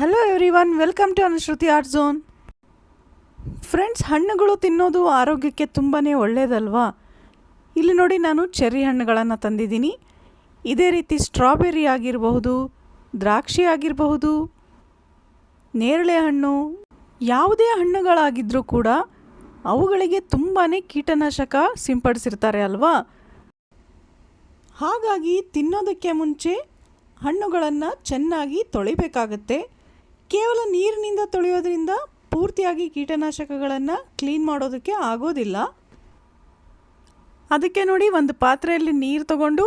Hello everyone welcome to Anushruti art zone friends ಹಣ್ಣುಗಳು ತಿನ್ನೋದು ಆರೋಗ್ಯಕ್ಕೆ ತುಂಬಾ ಒಳ್ಳೆಯದಲ್ವಾ ಇಲ್ಲಿ ನೋಡಿ ನಾನು ಚೆರ್ರಿ ಹಣ್ಣುಗಳನ್ನು ತಂದಿದ್ದೀನಿ. ಇದೇ ರೀತಿ ಸ್ಟ್ರಾಬೆರಿ ಆಗಿರಬಹುದು, ದ್ರಾಕ್ಷಿ ಆಗಿರಬಹುದು, ನೇರಳೆ ಹಣ್ಣು, ಯಾವುದೇ ಹಣ್ಣುಗಳಾಗಿದ್ದರೂ ಕೂಡ ಅವುಗಳಿಗೆ ತುಂಬಾ ಕೀಟನಾಶಕ ಸಿಂಪಡಿಸಿರ್ತಾರೆ ಅಲ್ವಾ? ಹಾಗಾಗಿ ತಿನ್ನೋದಕ್ಕೆ ಮುಂಚೆ ಹಣ್ಣುಗಳನ್ನು ಚೆನ್ನಾಗಿ ತೊಳಿಬೇಕಾಗತ್ತೆ. ಕೇವಲ ನೀರಿನಿಂದ ತೊಳೆಯೋದ್ರಿಂದ ಪೂರ್ತಿಯಾಗಿ ಕೀಟನಾಶಕಗಳನ್ನು ಕ್ಲೀನ್ ಮಾಡೋದಕ್ಕೆ ಆಗೋದಿಲ್ಲ. ಅದಕ್ಕೆ ನೋಡಿ ಒಂದು ಪಾತ್ರೆಯಲ್ಲಿ ನೀರು ತಗೊಂಡು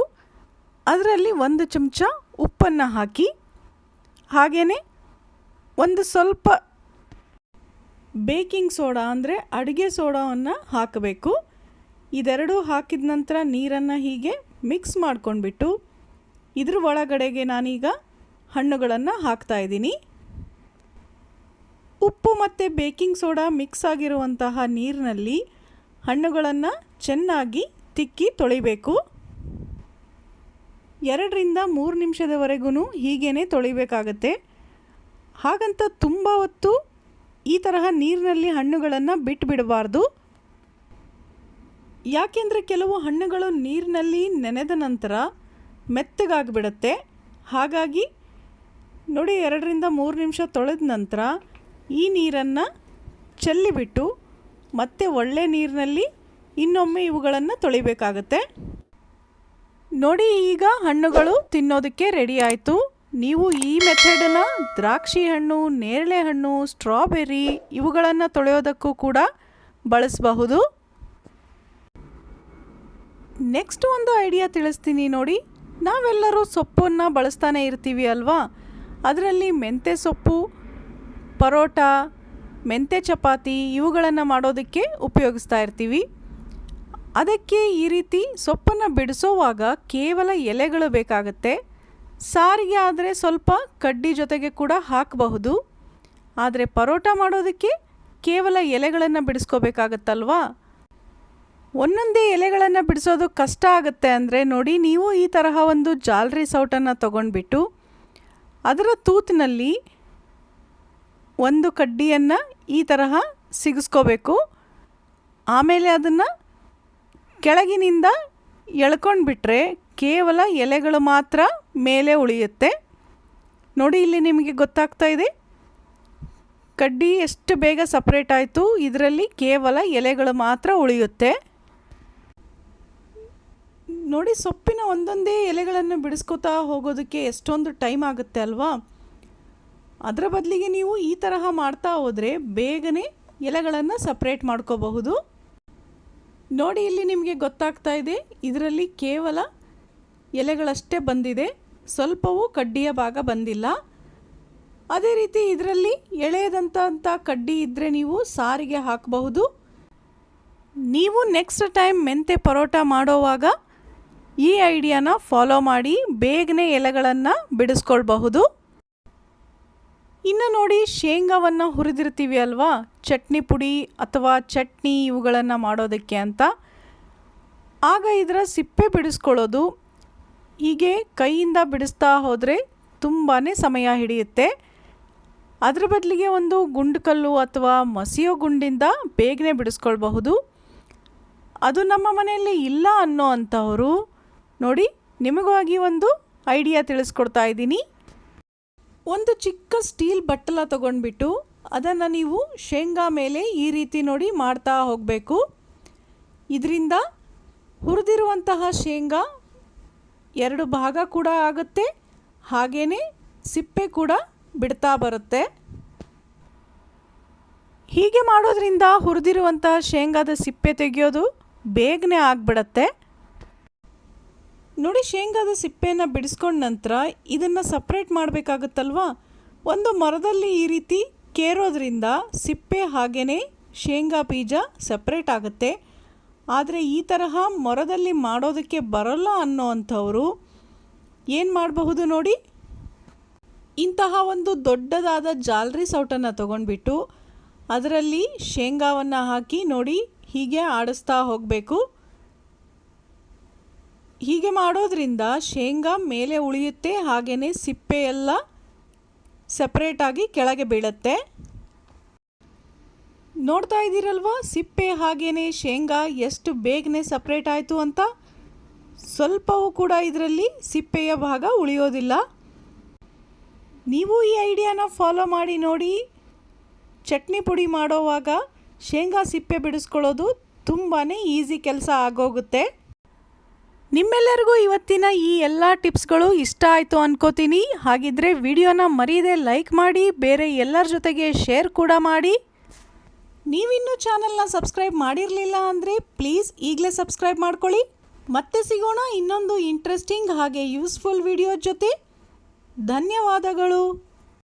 ಅದರಲ್ಲಿ ಒಂದು ಚಮಚ ಉಪ್ಪನ್ನು ಹಾಕಿ ಹಾಗೆಯೇ ಒಂದು ಸ್ವಲ್ಪ ಬೇಕಿಂಗ್ ಸೋಡಾ ಅಂದರೆ ಅಡುಗೆ ಸೋಡಾವನ್ನು ಹಾಕಬೇಕು. ಇದೆರಡೂ ಹಾಕಿದ ನಂತರ ನೀರನ್ನು ಹೀಗೆ ಮಿಕ್ಸ್ ಮಾಡ್ಕೊಂಡ್ಬಿಟ್ಟು ಇದ್ರ ಒಳಗಡೆಗೆ ನಾನೀಗ ಹಣ್ಣುಗಳನ್ನು ಹಾಕ್ತಾ ಇದ್ದೀನಿ. ಉಪ್ಪು ಮತ್ತು ಬೇಕಿಂಗ್ ಸೋಡಾ ಮಿಕ್ಸ್ ಆಗಿರುವಂತಹ ನೀರಿನಲ್ಲಿ ಹಣ್ಣುಗಳನ್ನು ಚೆನ್ನಾಗಿ ತಿಕ್ಕಿ ತೊಳಿಬೇಕು. ಎರಡರಿಂದ ಮೂರು ನಿಮಿಷದವರೆಗೂ ಹೀಗೇ ತೊಳಿಬೇಕಾಗತ್ತೆ. ಹಾಗಂತ ತುಂಬ ಹೊತ್ತು ಈ ತರಹ ನೀರಿನಲ್ಲಿ ಹಣ್ಣುಗಳನ್ನು ಬಿಟ್ಟುಬಿಡಬಾರ್ದು ಯಾಕೆಂದರೆ ಕೆಲವು ಹಣ್ಣುಗಳು ನೀರಿನಲ್ಲಿ ನೆನೆದ ನಂತರ ಮೆತ್ತಗಾಗಿಬಿಡುತ್ತೆ. ಹಾಗಾಗಿ ನೋಡಿ ಎರಡರಿಂದ ಮೂರು ನಿಮಿಷ ತೊಳೆದ ನಂತರ ಈ ನೀರನ್ನು ಚೆಲ್ಲಿಬಿಟ್ಟು ಮತ್ತೆ ಒಳ್ಳೆ ನೀರಿನಲ್ಲಿ ಇನ್ನೊಮ್ಮೆ ಇವುಗಳನ್ನು ತೊಳಿಬೇಕಾಗತ್ತೆ. ನೋಡಿ ಈಗ ಹಣ್ಣುಗಳು ತಿನ್ನೋದಕ್ಕೆ ರೆಡಿ ಆಯಿತು. ನೀವು ಈ ಮೆಥಡನ್ನು ದ್ರಾಕ್ಷಿ ಹಣ್ಣು, ನೇರಳೆ ಹಣ್ಣು ಸ್ಟ್ರಾಬೆರಿ ಇವುಗಳನ್ನು ತೊಳೆಯೋದಕ್ಕೂ ಕೂಡ ಬಳಸಬಹುದು. ನೆಕ್ಸ್ಟ್ ಒಂದು ಐಡಿಯಾ ತಿಳಿಸ್ತೀನಿ ನೋಡಿ. ನಾವೆಲ್ಲರೂ ಸೊಪ್ಪನ್ನು ಬಳಸ್ತಾನೆ ಇರ್ತೀವಿ ಅಲ್ವಾ? ಅದರಲ್ಲಿ ಮೆಂತ್ಯ ಸೊಪ್ಪು ಪರೋಟ, ಮೆಂತೆ ಚಪಾತಿ ಇವುಗಳನ್ನು ಮಾಡೋದಕ್ಕೆ ಉಪಯೋಗಿಸ್ತಾ ಇರ್ತೀವಿ. ಅದಕ್ಕೆ ಈ ರೀತಿ ಸೊಪ್ಪನ್ನು ಬಿಡಿಸೋವಾಗ ಕೇವಲ ಎಲೆಗಳು ಬೇಕಾಗುತ್ತೆ. ಸಾರಿಗೆ ಆದರೆ ಸ್ವಲ್ಪ ಕಡ್ಡಿ ಜೊತೆಗೆ ಕೂಡ ಹಾಕಬಹುದು. ಆದರೆ ಪರೋಟ ಮಾಡೋದಕ್ಕೆ ಕೇವಲ ಎಲೆಗಳನ್ನು ಬಿಡಿಸ್ಕೋಬೇಕಾಗತ್ತಲ್ವಾ? ಒಂದೊಂದೇ ಎಲೆಗಳನ್ನು ಬಿಡಿಸೋದು ಕಷ್ಟ ಆಗುತ್ತೆ ಅಂದರೆ ನೋಡಿ ನೀವು ಈ ತರಹ ಒಂದು ಜಾಲರಿ ಸೌಟನ್ನು ತಗೊಂಡ್ಬಿಟ್ಟು ಅದರ ತೂತಿನಲ್ಲಿ ಒಂದು ಕಡ್ಡಿಯನ್ನು ಈ ತರಹ ಸಿಗಿಸ್ಕೋಬೇಕು. ಆಮೇಲೆ ಅದನ್ನು ಕೆಳಗಿನಿಂದ ಎಳ್ಕೊಂಡ್ಬಿಟ್ರೆ ಕೇವಲ ಎಲೆಗಳು ಮಾತ್ರ ಮೇಲೆ ಉಳಿಯುತ್ತೆ. ನೋಡಿ ಇಲ್ಲಿ ನಿಮಗೆ ಗೊತ್ತಾಗ್ತಾ ಇದೆ. ಕಡ್ಡಿ ಎಷ್ಟು ಬೇಗ ಸಪ್ರೇಟ್ ಆಯಿತು, ಇದರಲ್ಲಿ ಕೇವಲ ಎಲೆಗಳು ಮಾತ್ರ ಉಳಿಯುತ್ತೆ. ನೋಡಿ ಸೊಪ್ಪಿನ ಒಂದೊಂದೇ ಎಲೆಗಳನ್ನು ಬಿಡಿಸ್ಕೋತಾ ಹೋಗೋದಕ್ಕೆ ಎಷ್ಟೊಂದು ಟೈಮ್ ಆಗುತ್ತೆ ಅಲ್ವಾ? ಅದರ ಬದಲಿಗೆ ನೀವು ಈ ತರಹ ಮಾಡ್ತಾ ಹೋದರೆ ಬೇಗನೆ ಎಲೆಗಳನ್ನು ಸಪ್ರೇಟ್ ಮಾಡ್ಕೋಬಹುದು. ನೋಡಿ, ಇಲ್ಲಿ ನಿಮಗೆ ಗೊತ್ತಾಗ್ತಾ ಇದೆ, ಇದರಲ್ಲಿ ಕೇವಲ ಎಲೆಗಳಷ್ಟೇ ಬಂದಿದೆ, ಸ್ವಲ್ಪವೂ ಕಡ್ಡಿಯ ಭಾಗ ಬಂದಿಲ್ಲ. ಅದೇ ರೀತಿ ಇದರಲ್ಲಿ ಎಳೆಯದಂಥ ಕಡ್ಡಿ ಇದ್ದರೆ ನೀವು ಸಾರಿಗೆ ಹಾಕಬಹುದು. ನೀವು ನೆಕ್ಸ್ಟ್ ಟೈಮ್ ಮೆಂತೆ ಪರೋಟ ಮಾಡೋವಾಗ ಈ ಐಡಿಯಾನ ಫಾಲೋ ಮಾಡಿ, ಬೇಗನೆ ಎಲೆಗಳನ್ನು ಬಿಡಿಸ್ಕೊಳ್ಬಹುದು. ಇನ್ನು ನೋಡಿ ಶೇಂಗಾವನ್ನು ಹುರಿದಿರ್ತೀವಿ ಅಲ್ವಾ? ಚಟ್ನಿ ಪುಡಿ ಅಥವಾ ಚಟ್ನಿ ಇವುಗಳನ್ನು ಮಾಡೋದಕ್ಕೆ ಅಂತ. ಆಗ ಇದರ ಸಿಪ್ಪೆ ಬಿಡಿಸ್ಕೊಳ್ಳೋದು. ಹೀಗೆ ಕೈಯಿಂದ ಬಿಡಿಸ್ತಾ ಹೋದರೆ ತುಂಬಾ ಸಮಯ ಹಿಡಿಯುತ್ತೆ. ಅದರ ಬದಲಿಗೆ ಒಂದು ಗುಂಡುಕಲ್ಲು ಅಥವಾ ಮಸಿಯೋ ಗುಂಡಿಂದ ಬೇಗನೆ ಬಿಡಿಸ್ಕೊಳ್ಬಹುದು. ಅದು ನಮ್ಮ ಮನೆಯಲ್ಲಿ ಇಲ್ಲ ಅನ್ನೋ ಅಂಥವರು ನೋಡಿ ನಿಮಗಾಗಿ ಒಂದು ಐಡಿಯಾ ತಿಳಿಸ್ಕೊಡ್ತಾ ಇದ್ದೀನಿ. ಒಂದು ಚಿಕ್ಕ ಸ್ಟೀಲ್ ಬಟ್ಟಲ ತಗೊಂಡ್ಬಿಟ್ಟು ಅದನ್ನು ನೀವು ಶೇಂಗಾ ಮೇಲೆ ಈ ರೀತಿ ನೋಡಿ ಮಾಡ್ತಾ ಹೋಗಬೇಕು. ಇದರಿಂದ ಹುರಿದಿರುವಂತಹ ಶೇಂಗಾ ಎರಡು ಭಾಗ ಕೂಡ ಆಗುತ್ತೆ ಹಾಗೇ ಸಿಪ್ಪೆ ಕೂಡ ಬಿಡ್ತಾ ಬರುತ್ತೆ. ಹೀಗೆ ಮಾಡೋದ್ರಿಂದ ಹುರಿದಿರುವಂತಹ ಶೇಂಗಾದ ಸಿಪ್ಪೆ ತೆಗೆಯೋದು ಬೇಗನೆ ಆಗಿಬಿಡತ್ತೆ. ನೋಡಿ, ಶೇಂಗಾದ ಸಿಪ್ಪೆಯನ್ನು ಬಿಡಿಸ್ಕೊಂಡ ನಂತರ ಇದನ್ನು ಸಪ್ರೇಟ್ ಮಾಡಬೇಕಾಗುತ್ತಲ್ವಾ? ಒಂದು ಮರದಲ್ಲಿ ಈ ರೀತಿ ಕೇರೋದ್ರಿಂದ ಸಿಪ್ಪೆ ಹಾಗೇ ಶೇಂಗಾ ಬೀಜ ಸಪ್ರೇಟ್ ಆಗುತ್ತೆ. ಆದರೆ ಈ ತರಹ ಮರದಲ್ಲಿ ಮಾಡೋದಕ್ಕೆ ಬರಲ್ಲ ಅನ್ನೋ ಅಂಥವರು ಏನು ಮಾಡಬಹುದು ನೋಡಿ? ಇಂತಹ ಒಂದು ದೊಡ್ಡದಾದ ಜಾಲರಿ ಸೌಟನ್ನು ತಗೊಂಡ್ಬಿಟ್ಟು ಅದರಲ್ಲಿ ಶೇಂಗಾವನ್ನು ಹಾಕಿ ನೋಡಿ ಹೀಗೆ ಆಡಿಸ್ತಾ ಹೋಗಬೇಕು. ಹೀಗೆ ಮಾಡೋದ್ರಿಂದ ಶೇಂಗಾ ಮೇಲೆ ಉಳಿಯುತ್ತೆ ಹಾಗೆಯೇ ಸಿಪ್ಪೆ ಎಲ್ಲ ಸಪ್ರೇಟಾಗಿ ಕೆಳಗೆ ಬೀಳುತ್ತೆ. ನೋಡ್ತಾ ಇದ್ದೀರಲ್ವ, ಸಿಪ್ಪೆ ಹಾಗೆಯೇ ಶೇಂಗಾ ಎಷ್ಟು ಬೇಗನೆ ಸಪ್ರೇಟ್ ಆಯಿತು ಅಂತ? ಸ್ವಲ್ಪವೂ ಕೂಡ ಇದರಲ್ಲಿ ಸಿಪ್ಪೆಯ ಭಾಗ ಉಳಿಯೋದಿಲ್ಲ. ನೀವು ಈ ಐಡಿಯಾನ ಫಾಲೋ ಮಾಡಿ ನೋಡಿ. ಚಟ್ನಿ ಪುಡಿ ಮಾಡೋವಾಗ ಶೇಂಗಾ ಸಿಪ್ಪೆ ಬಿಡಿಸ್ಕೊಳ್ಳೋದು ತುಂಬಾ ಈಸಿ ಕೆಲಸ ಆಗೋಗುತ್ತೆ. ನಿಮ್ಮೆಲ್ಲರಿಗೂ ಇವತ್ತಿನ ಈ ಎಲ್ಲ ಟಿಪ್ಸ್ಗಳು ಇಷ್ಟ ಆಯಿತು ಅನ್ಕೋತೀನಿ. ಹಾಗಿದ್ರೆ ವಿಡಿಯೋನ ಮರೀದೆ ಲೈಕ್ ಮಾಡಿ, ಬೇರೆ ಎಲ್ಲರ ಜೊತೆಗೆ ಶೇರ್ ಕೂಡ ಮಾಡಿ. ನೀವಿನ್ನೂ ಚಾನಲ್ನ ಸಬ್ಸ್ಕ್ರೈಬ್ ಮಾಡಿರಲಿಲ್ಲ ಅಂದರೆ ಪ್ಲೀಸ್ ಈಗಲೇ ಸಬ್ಸ್ಕ್ರೈಬ್ ಮಾಡ್ಕೊಳ್ಳಿ. ಮತ್ತೆ ಸಿಗೋಣ ಇನ್ನೊಂದು ಇಂಟ್ರೆಸ್ಟಿಂಗ್ ಹಾಗೆ ಯೂಸ್ಫುಲ್ ವಿಡಿಯೋ ಜೊತೆ. ಧನ್ಯವಾದಗಳು.